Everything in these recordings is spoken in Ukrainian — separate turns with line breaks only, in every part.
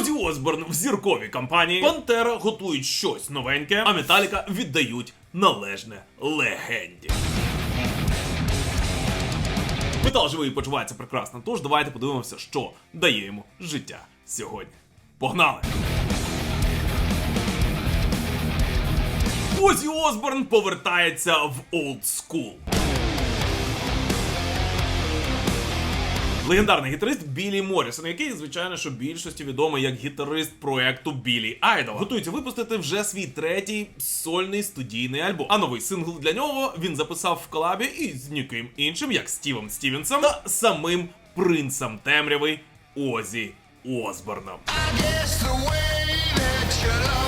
Озі Осборн в зірковій кампанії, Пантера готують щось новеньке, а Металіка віддають належне легенді. Метал живий почувається прекрасно, тож давайте подивимося, що дає йому життя сьогодні. Погнали! Озі Осборн повертається в Old Легендарний гітарист Білі Моррісон, який, звичайно, що більшості відомий як гітарист проекту Білі Айдол, готується випустити вже свій третій сольний студійний альбом. А новий сингл для нього він записав в колабі із ніким іншим, як Стівом Стівенсом та самим принцем темряви Озі Осборном.
I guess the way that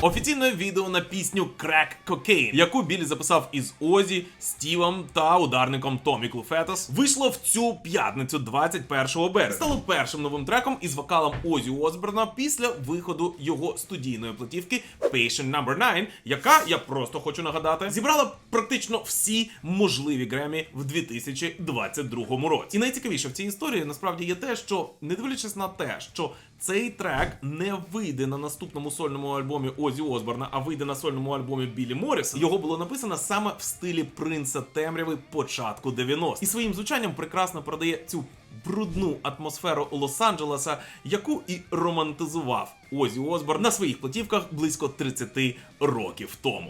Офіційне відео на пісню Crack Cocaine, яку Білі записав із Озі, Стівом та ударником Томі Клуфетос, вийшло в цю п'ятницю, 21 березня. Стало першим новим треком із вокалом Озі Осборна після виходу його студійної платівки Patient No. 9, яка, я просто хочу нагадати, зібрала практично всі можливі Гремі в 2022 році. І найцікавіше в цій історії насправді є те, що не дивлячись на те, що цей трек не вийде на наступному сольному альбомі Озі Осборна, а вийде на сольному альбомі Білі Морріса. Його було написано саме в стилі принца темряви початку 90-х. І своїм звучанням прекрасно передає цю брудну атмосферу Лос-Анджелеса, яку і романтизував Озі Осборн на своїх платівках близько 30 років тому.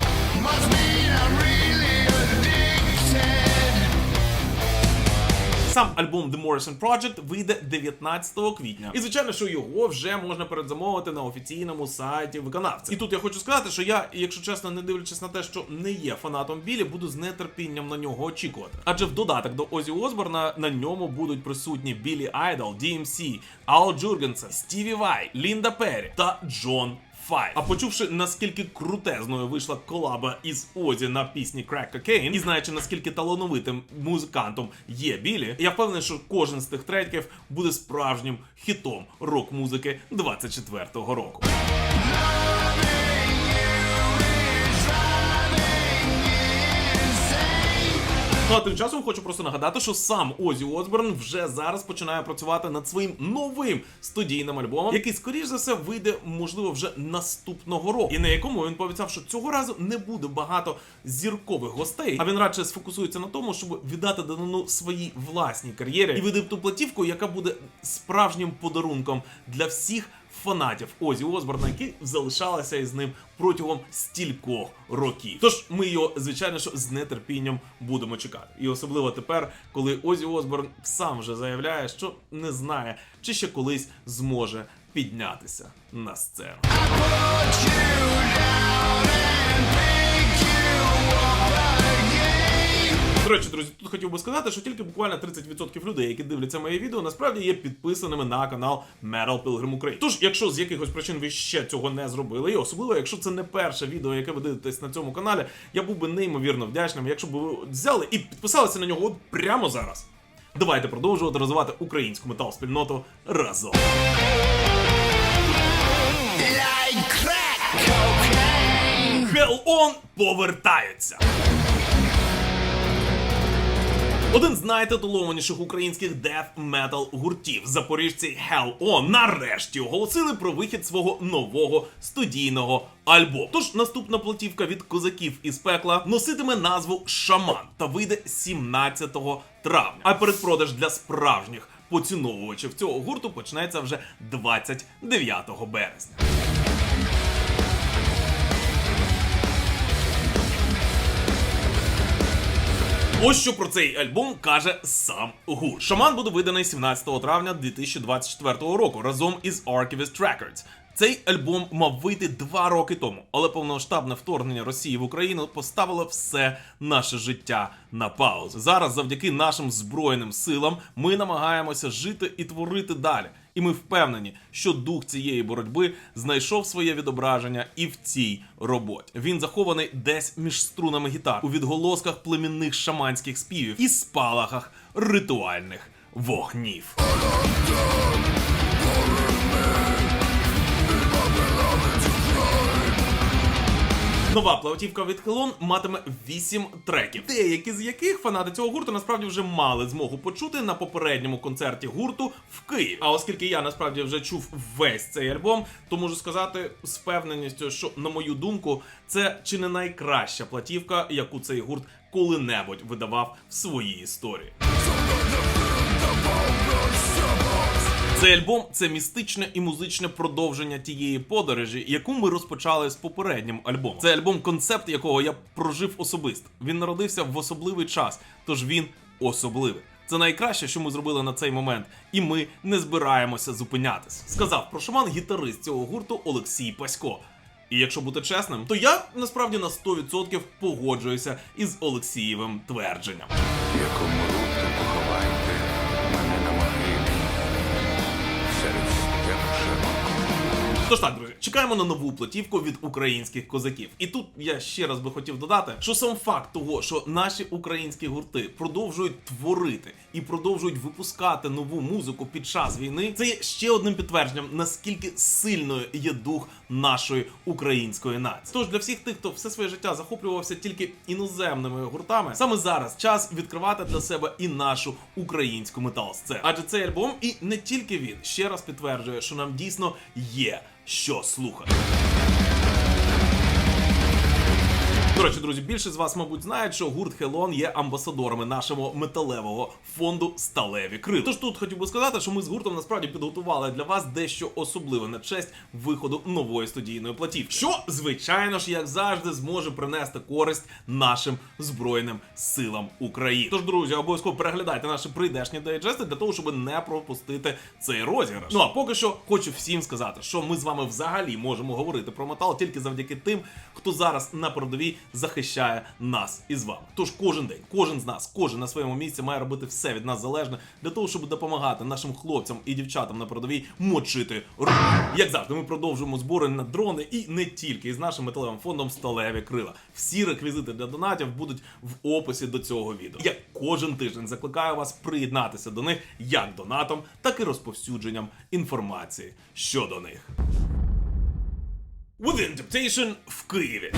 Сам альбом The Morrison Project вийде 19 квітня. І звичайно, що його вже можна передзамовити на офіційному сайті виконавця. І тут я хочу сказати, що я, якщо чесно, не дивлячись на те, що не є фанатом Білі, буду з нетерпінням на нього очікувати. Адже в додаток до Озі Осборна на ньому будуть присутні Білі Айдол, DMC, Ал Джургенсен, Стіві Вай, Лінда Перрі та Джон Five. А почувши наскільки крутезною вийшла колаба із Озі на пісні Crack Cocaine, і знаючи наскільки талановитим музикантом є Білі, я впевнений, що кожен з тих треків буде справжнім хітом рок-музики 24-го року. Ну а тим часом хочу просто нагадати, що сам Озі Осборн вже зараз починає працювати над своїм новим студійним альбомом, який, скоріш за все, вийде, можливо, вже наступного року, і на якому він пообіцяв, що цього разу не буде багато зіркових гостей, а він радше сфокусується на тому, щоб віддати данину своїй власній кар'єрі і видав ту платівку, яка буде справжнім подарунком для всіх фанатів Озі Осборна, які залишалися із ним протягом стількох років. Тож ми його, звичайно, що з нетерпінням будемо чекати. І особливо тепер, коли Озі Осборн сам вже заявляє, що не знає, чи ще колись зможе піднятися на сцену. До речі, друзі, тут хотів би сказати, що тільки буквально 30% людей, які дивляться моє відео, насправді є підписаними на канал Metal Pilgrim Ukraine. Тож, якщо з якихось причин ви ще цього не зробили, і особливо, якщо це не перше відео, яке ви дивитесь на цьому каналі, я був би неймовірно вдячним, якщо б ви взяли і підписалися на нього от прямо зараз. Давайте продовжувати розвивати українську метал спільноту разом. Hell On повертаються. Один з найтитулованіших українських metal гуртів запоріжці Hell On нарешті оголосили про вихід свого нового студійного альбому. Тож наступна платівка від козаків із пекла носитиме назву Шаман та вийде 17 травня. А передпродаж для справжніх поціновувачів цього гурту почнеться вже 29 березня. Ось що про цей альбом каже сам гурт. Шаман буде виданий 17 травня 2024 року разом із Archivist Records. Цей альбом мав вийти два роки тому, але повномасштабне вторгнення Росії в Україну поставило все наше життя на паузу. Зараз, завдяки нашим збройним силам, ми намагаємося жити і творити далі. І ми впевнені, що дух цієї боротьби знайшов своє відображення і в цій роботі. Він захований десь між струнами гітар, у відголосках племінних шаманських співів і спалахах ритуальних вогнів. Нова платівка від Helon матиме 8 треків, деякі з яких фанати цього гурту насправді вже мали змогу почути на попередньому концерті гурту в Києві. А оскільки я насправді вже чув весь цей альбом, то можу сказати з впевненістю, що на мою думку, це чи не найкраща платівка, яку цей гурт коли-небудь видавав в своїй історії. Цей альбом це містичне і музичне продовження тієї подорожі, яку ми розпочали з попереднім альбомом. Це альбом, концепт якого я прожив особисто. Він народився в особливий час, тож він особливий. Це найкраще, що ми зробили на цей момент, і ми не збираємося зупинятись. Сказав про шаман гітарист цього гурту Олексій Пасько. І якщо бути чесним, то я насправді на 100% погоджуюся із Олексієвим твердженням.
якому
Тож так, друзі, чекаємо на нову платівку від українських козаків. І тут я ще раз би хотів додати, що сам факт того, що наші українські гурти продовжують творити і продовжують випускати нову музику під час війни, це є ще одним підтвердженням, наскільки сильною є дух нашої української нації. Тож для всіх тих, хто все своє життя захоплювався тільки іноземними гуртами, саме зараз час відкривати для себе і нашу українську метал-сцену. Адже цей альбом, і не тільки він ще раз підтверджує, що нам дійсно є що слухати. До речі, друзі, більше з вас, мабуть, знають, що гурт Хелон є амбасадорами нашого металевого фонду Сталеві Крила. Тож тут хотів би сказати, що ми з гуртом насправді підготували для вас дещо особливе на честь виходу нової студійної платівки. Що, звичайно ж, як завжди, зможе принести користь нашим збройним силам України. Тож, друзі, обов'язково переглядайте наші прийдешні дайджести для того, щоб не пропустити цей розіграш. Ну а поки що хочу всім сказати, що ми з вами взагалі можемо говорити про метал тільки завдяки тим, хто зараз на передовій захищає нас із вами. Тож кожен день, кожен з нас, кожен на своєму місці має робити все від нас залежне для того, щоб допомагати нашим хлопцям і дівчатам на передовій мочити руки. Як завжди, ми продовжуємо збори на дрони і не тільки із нашим металевим фондом Сталеві крила. Всі реквізити для донатів будуть в описі до цього відео. Я кожен тиждень закликаю вас приєднатися до них як донатом, так і розповсюдженням інформації щодо них. Within Temptation в Києві.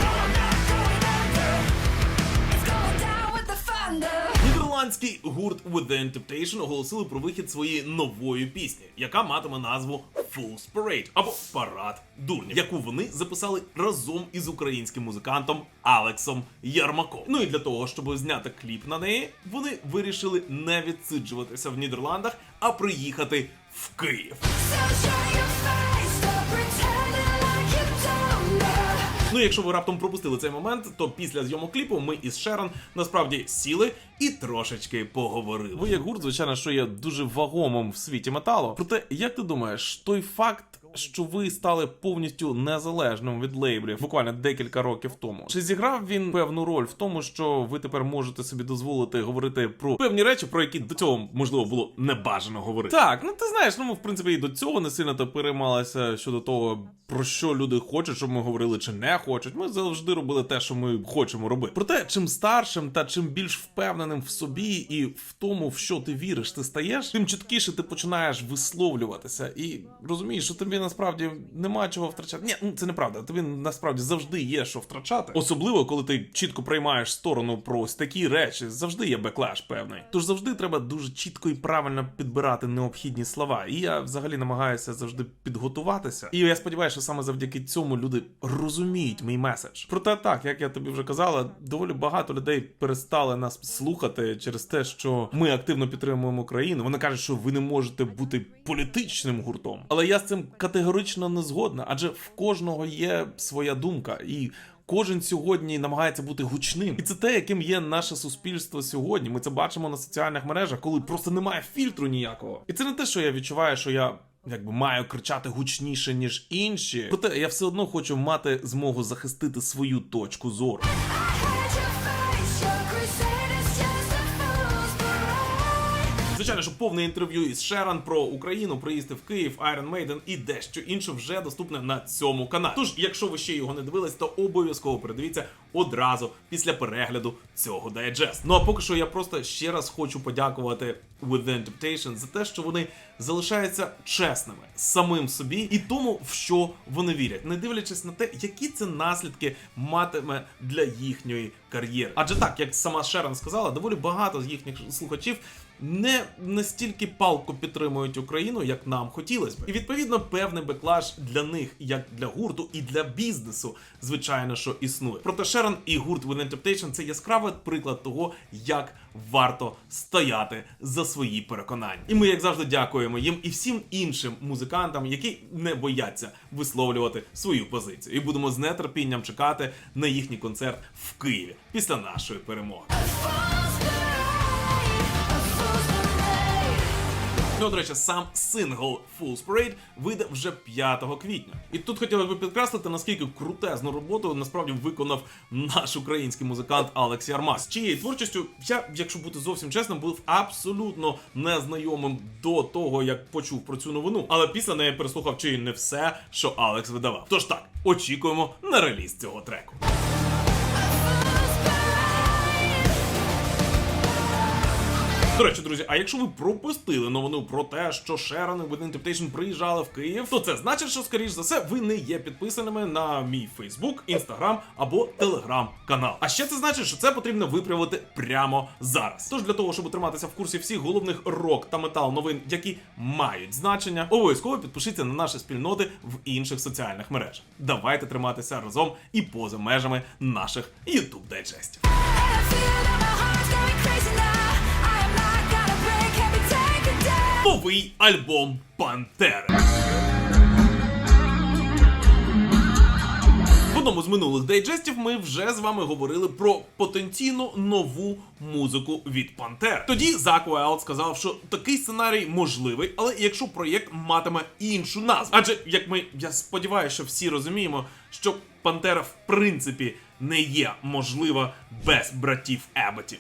Нідерландський гурт Within Temptation оголосили про вихід своєї нової пісні, яка матиме назву Fool's Parade або Парад дурнів, яку вони записали разом із українським музикантом Алексом Ярмаком. Ну і для того, щоб зняти кліп на неї, вони вирішили не відсиджуватися в Нідерландах, а приїхати в Київ.
So
Ну, якщо ви раптом пропустили цей момент, то після зйомок кліпу ми із Шерон насправді сіли і трошечки поговорили. Ви як гурт, звичайно, що є дуже вагомим в світі металу. Проте, як ти думаєш, той факт. Що ви стали повністю незалежним від лейблів буквально декілька років тому. Чи зіграв він певну роль в тому, що ви тепер можете собі дозволити говорити про певні речі, про які до цього можливо було небажано говорити? Так, ну ти знаєш, ну ми в принципі і до цього не сильно то переймалися щодо того, про що люди хочуть, щоб ми говорили чи не хочуть. Ми завжди робили те, що ми хочемо робити. Проте, чим старшим та чим більш впевненим в собі і в тому, в що ти віриш, ти стаєш, тим чіткіше ти починаєш висловлюватися і розумієш, що тобі насправді нема чого втрачати. Ні, ну це неправда. Тобі насправді завжди є що втрачати. Особливо, коли ти чітко приймаєш сторону про ось такі речі, завжди є беклеш певний. Тож завжди треба дуже чітко і правильно підбирати необхідні слова. І я взагалі намагаюся завжди підготуватися. І я сподіваюся, що саме завдяки цьому люди розуміють мій меседж. Проте так, як я тобі вже казала, доволі багато людей перестали нас слухати через те, що ми активно підтримуємо Україну. Вони кажуть, що ви не можете бути політичним гуртом. Але я з цим категорично не згодна, адже в кожного є своя думка і. Кожен сьогодні намагається бути гучним, і це те, яким є наше суспільство сьогодні. Ми це бачимо на соціальних мережах, коли просто немає фільтру ніякого. І це не те, що я відчуваю, що я. Якби маю кричати гучніше ніж інші, проте я все одно хочу мати змогу захистити свою точку зору. Звичайно, повне інтерв'ю із Шерон про Україну, приїзди в Київ, Iron Maiden і дещо інше вже доступне на цьому каналі. Тож, якщо ви ще його не дивились, то обов'язково передивіться одразу після перегляду цього дайджест. Ну а поки що я просто ще раз хочу подякувати Within Temptation за те, що вони залишаються чесними самим собі і тому, в що вони вірять, не дивлячись на те, які це наслідки матиме для їхньої кар'єри. Адже так, як сама Шерон сказала, доволі багато з їхніх слухачів не настільки палко підтримують Україну, як нам хотілося б. І відповідно певний беклаж для них, як для гурту, і для бізнесу, звичайно, що існує. Проте Шерон і гурт Within Temptation – це яскравий приклад того, як варто стояти за свої переконання. І ми, як завжди, дякуємо їм і всім іншим музикантам, які не бояться висловлювати свою позицію. І будемо з нетерпінням чекати на їхній концерт в Києві після нашої перемоги. Ну, до речі, сам сингл Fool's Parade вийде вже 5 квітня. І тут хотілося б підкреслити, наскільки крутезну роботу насправді виконав наш український музикант Алекс Ярмас. Чиєю творчістю я, якщо бути зовсім чесним, був абсолютно незнайомим до того, як почув про цю новину. Але після неї переслухав чи не все, що Алекс видавав. Тож так, очікуємо на реліз цього треку. До речі, друзі, а якщо ви пропустили новину про те, що Шерон і Within приїжджали в Київ, то це значить, що скоріш за все ви не є підписаними на мій Фейсбук, Інстаграм або Телеграм канал. А ще це значить, що це потрібно виправити прямо зараз. Тож для того, щоб триматися в курсі всіх головних рок та метал новин, які мають значення, обов'язково підпишіться на наші спільноти в інших соціальних мережах. Давайте триматися разом і поза межами наших YouTube дайджестів. Новий альбом Пантери. В одному з минулих дайджестів ми вже з вами говорили про потенційно нову музику від Пантер. Тоді Зак Уайлд сказав, що такий сценарій можливий, але якщо проєкт матиме іншу назву. Адже як ми я сподіваюся, що всі розуміємо, що Пантера в принципі не є можлива без братів Еботів.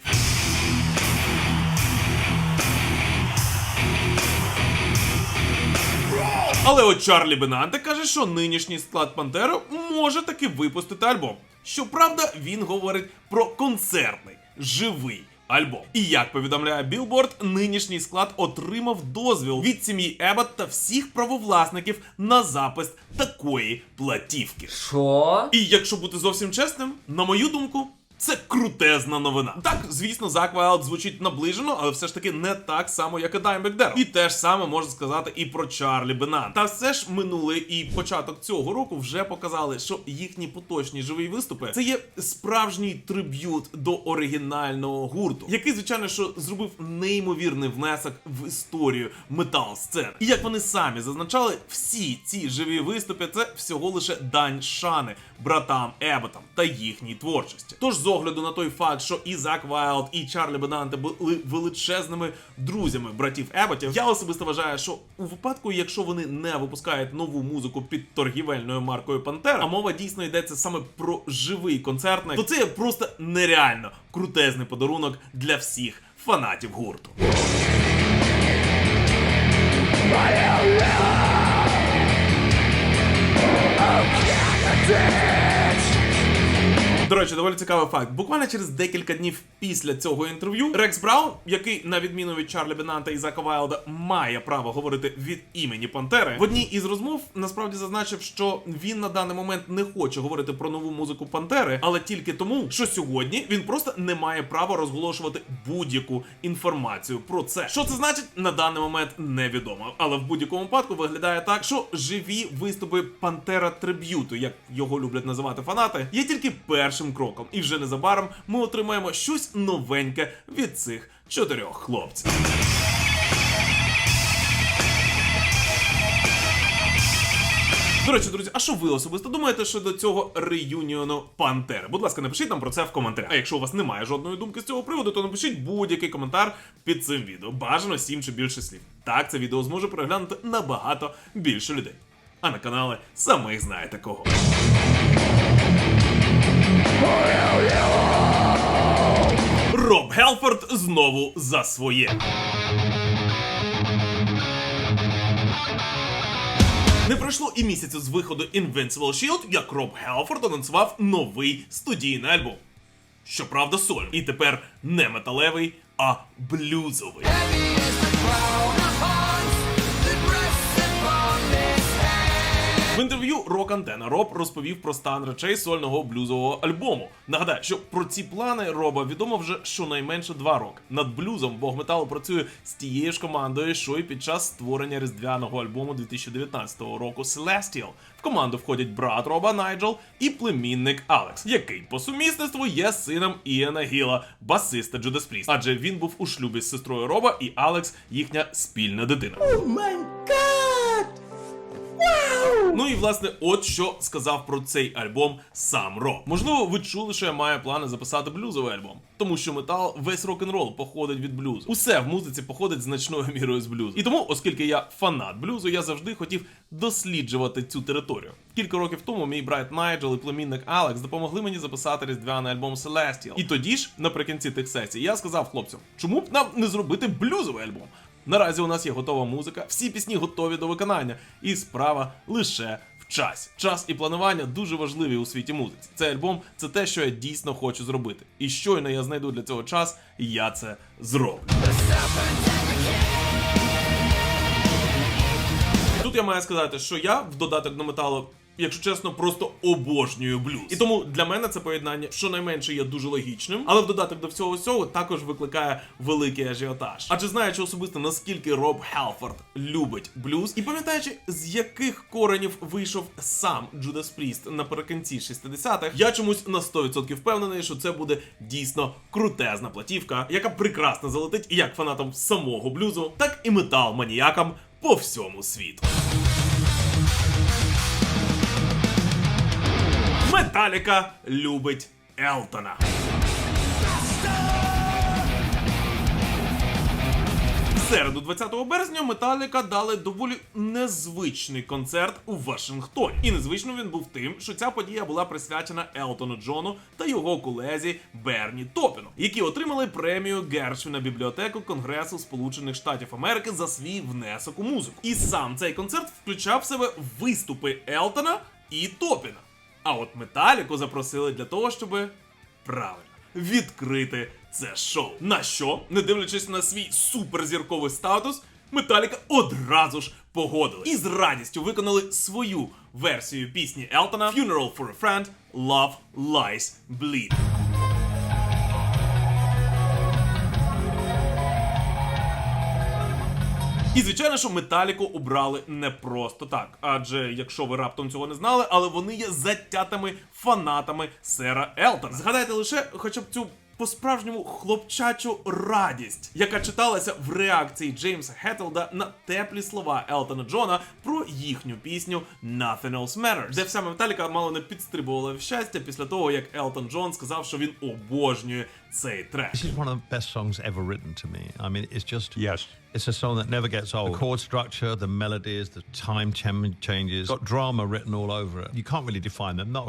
Але от Чарлі Бенанте каже, що нинішній склад Пантеро може таки випустити альбом. Щоправда, він говорить про концертний, живий альбом. І як повідомляє Білборд, нинішній склад отримав дозвіл від сім'ї Ебот та всіх правовласників на запис такої платівки.
Що?
І якщо бути зовсім чесним, на мою думку. Це крутезна новина. Так, звісно, Зак Вайлд звучить наближено, але все ж таки не так само, як і Даймбек Дерл. І те ж саме можна сказати і про Чарлі Бенан. Та все ж минулий і початок цього року вже показали, що їхні поточні живі виступи це є справжній триб'ют до оригінального гурту, який, звичайно, що зробив неймовірний внесок в історію метал сцени. І як вони самі зазначали, всі ці живі виступи це всього лише дань шани братам Еботам та їхній творчості. Тож, огляду на той факт, що і Зак Вайлд, і Чарлі Бенанте були величезними друзями братів Еботів, я особисто вважаю, що у випадку, якщо вони не випускають нову музику під торгівельною маркою Пантера, а мова дійсно йдеться саме про живий концертник, то це є просто нереально крутезний подарунок для всіх фанатів гурту. До речі, доволі цікавий факт. Буквально через декілька днів після цього інтерв'ю Рекс Браун, який на відміну від Чарлі Бенанта і Зака Вайлда має право говорити від імені Пантери, в одній із розмов насправді зазначив, що він на даний момент не хоче говорити про нову музику Пантери, але тільки тому, що сьогодні він просто не має права розголошувати будь-яку інформацію про це. Що це значить на даний момент невідомо. Але в будь-якому випадку виглядає так, що живі виступи Пантера триб'юту, як його люблять називати фанати, є тільки першим кроком, і вже незабаром ми отримаємо щось новеньке від цих чотирьох хлопців. До речі, друзі, а що ви особисто думаєте щодо цього реюніону Пантери? Будь ласка, напишіть нам про це в коментарях. А якщо у вас немає жодної думки з цього приводу, то напишіть будь-який коментар під цим відео. Бажано 7 чи більше слів. Так, це відео зможе переглянути набагато більше людей. А на канали самих знаєте кого. Роб Гелфорд знову за своє. Не пройшло і місяцю з виходу Invincible Shield, як Роб Гелфорд анонсував новий студійний альбом. Щоправда, соль. І тепер не металевий, а блюзовий. В інтерв'ю Рок Антена Роб розповів про стан речей сольного блюзового альбому. Нагадаю, що про ці плани Роба відомо вже щонайменше два роки. Над блюзом Бог металу працює з тією ж командою, що й під час створення різдвяного альбому 2019 року Celestial. В команду входять брат Роба Найджел і племінник Алекс, який по сумісництву є сином Іена Гіла, басиста Judas Priest. Адже він був у шлюбі з сестрою Роба, і Алекс їхня спільна дитина. Ну і власне, от що сказав про цей альбом сам Роб. Можливо, ви чули, що я маю плани записати блюзовий альбом, тому що метал весь рок-н-рол походить від блюзу. Усе в музиці походить значною мірою з блюзу. І тому, оскільки я фанат блюзу, я завжди хотів досліджувати цю територію. Кілька років тому мій брат Найджел і племінник Алекс допомогли мені записати різдвяний альбом Celestial. І тоді ж, наприкінці тих сесій, я сказав хлопцям, чому б нам не зробити блюзовий альбом? Наразі у нас є готова музика, всі пісні готові до виконання, і справа лише в часі. Час і планування дуже важливі у світі музиці. Цей альбом це те, що я дійсно хочу зробити. І щойно я знайду для цього час, я це зроблю. Тут я маю сказати, що я в додаток до металу. Якщо чесно, просто обожнюю блюз. І тому для мене це поєднання щонайменше є дуже логічним, але в додаток до всього цього також викликає великий ажіотаж. Адже знаючи особисто наскільки Роб Хелфорд любить блюз, і пам'ятаючи, з яких коренів вийшов сам Джудас Пріст наприкінці 60-х, я чомусь на 100% впевнений, що це буде дійсно крутезна платівка, яка прекрасно залетить як фанатам самого блюзу, так і метал маніякам по всьому світу. Металіка любить Елтона. Середу 20 березня Металіка дали доволі незвичний концерт у Вашингтоні. І незвичним він був тим, що ця подія була присвячена Елтону Джону та його колезі Берні Топіну, які отримали премію Гершвіна бібліотеку Конгресу Сполучених Штатів Америки за свій внесок у музику. І сам цей концерт включав в себе виступи Елтона і Топіна. А от Металіку запросили для того, щоб правильно відкрити це шоу. На що, не дивлячись на свій суперзірковий статус, Металіка одразу ж погодили і з радістю виконали свою версію пісні Елтона Funeral for a Friend Love Lies Bleed. І звичайно, що Металіку обрали не просто так. Адже якщо ви раптом цього не знали, але вони є затятими фанатами сера Елтона. Згадайте лише хоча б цю. По-справжньому хлопчачу радість, яка читалася в реакції Джеймса Хеттелда на теплі слова Елтона Джона про їхню пісню Nothing Else Matters, де вся Металіка мало не підстрибувала в щастя після того, як Елтон Джон сказав, що він обожнює цей трек.
This is one of the best songs ever written to me. I mean, it's just
Yes.
It's a song that never gets old. The chord structure, the melodies, the time changes, got drama written all over it. You can't really define them. Not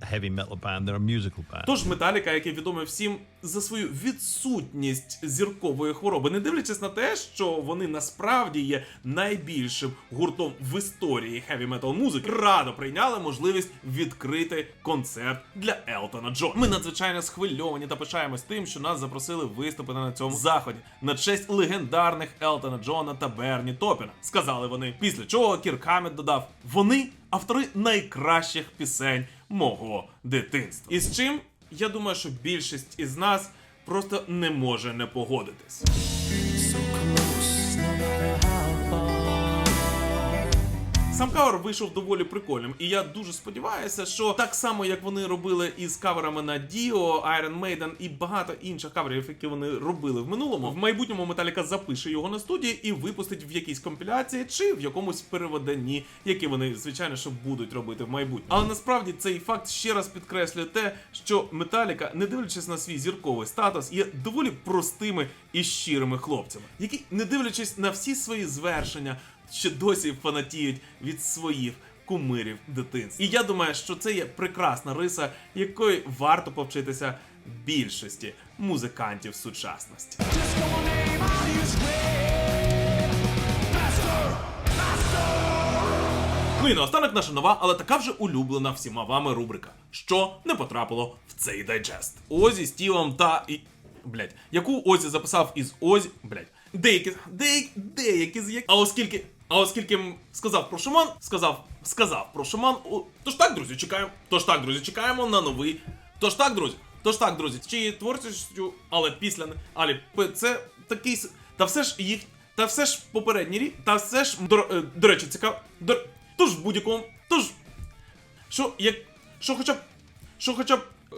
heavy metal band; they're a musical band.
Тож Металіка, який відомий всім за свою відсутність зіркової хвороби, не дивлячись на те, що вони насправді є найбільшим гуртом в історії хеві метал музики, радо прийняли можливість відкрити концерт для Елтона Джона. Ми надзвичайно схвильовані та пишаємось тим, що нас запросили виступити на цьому заході на честь легендарних Елтона Джона та Берні Топіна. Сказали вони. Після чого Кір Хаммет додав: вони автори найкращих пісень мого дитинства. І з чим я думаю, що більшість із нас просто не може не погодитись. Сам кавер вийшов доволі прикольним, і я дуже сподіваюся, що так само як вони робили із каверами на Dio, Iron Maiden і багато інших каверів, які вони робили в минулому, в майбутньому Металіка запише його на студії і випустить в якійсь компіляції чи в якомусь переведенні, які вони звичайно що будуть робити в майбутньому. Але насправді цей факт ще раз підкреслює те, що Металіка, не дивлячись на свій зірковий статус, є доволі простими і щирими хлопцями, які, не дивлячись на всі свої звершення, ще досі фанатіють від своїх кумирів дитинства. І я думаю, що це є прекрасна риса, якої варто повчитися більшості музикантів сучасності. Ну і наостанок наша нова, але така вже улюблена всіма вами рубрика. Що не потрапило в цей дайджест. Озі, Стівом та і. Блять, яку Озі записав із Озі. Блять, деякі. Деякі. Деякі з як. А оскільки. А оскільки сказав про шаман, сказав, сказав про шаман. о, Тож так, друзі, чекаємо. Тож так, друзі, чекаємо на новий. Тож так, друзі. Тож так, друзі, чиєю творчістю, але після але це такий та все ж їх. Та все ж попередній рік, та все ж до, е, до речі, цікаво. До, тож в будь-якому. Тож. Що як. Що хоча б. Що хоча б. Е,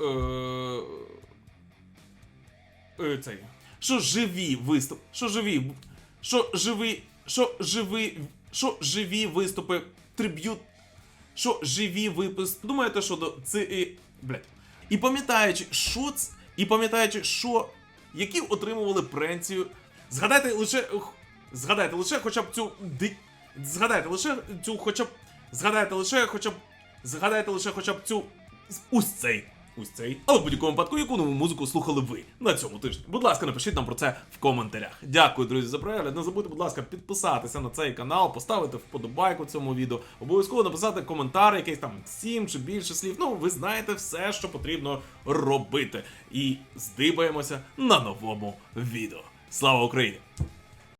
е, цей. Що живі виступ. Що живі. Що живі. Що живі. Що живі виступи. Триб'ют. Що живі випуск. Думаєте, що до це. Блять. І пам'ятаючи, що ц... І пам'ятаючи, що. Які отримували премцію. Згадайте лише. Згадайте лише хоча б цю. ди- Згадайте лише цю хоча б. Згадайте лише хоча б. Згадайте лише хоча б цю. Ось цей. Ось цей. Але в будь-якому випадку, яку нову музику слухали ви на цьому тижні. Будь ласка, напишіть нам про це в коментарях. Дякую, друзі, за перегляд. Не забудьте, будь ласка, підписатися на цей канал, поставити вподобайку цьому відео. Обов'язково написати коментар, якийсь там 7 чи більше слів. Ну, ви знаєте все, що потрібно робити. І здибаємося на новому відео. Слава Україні!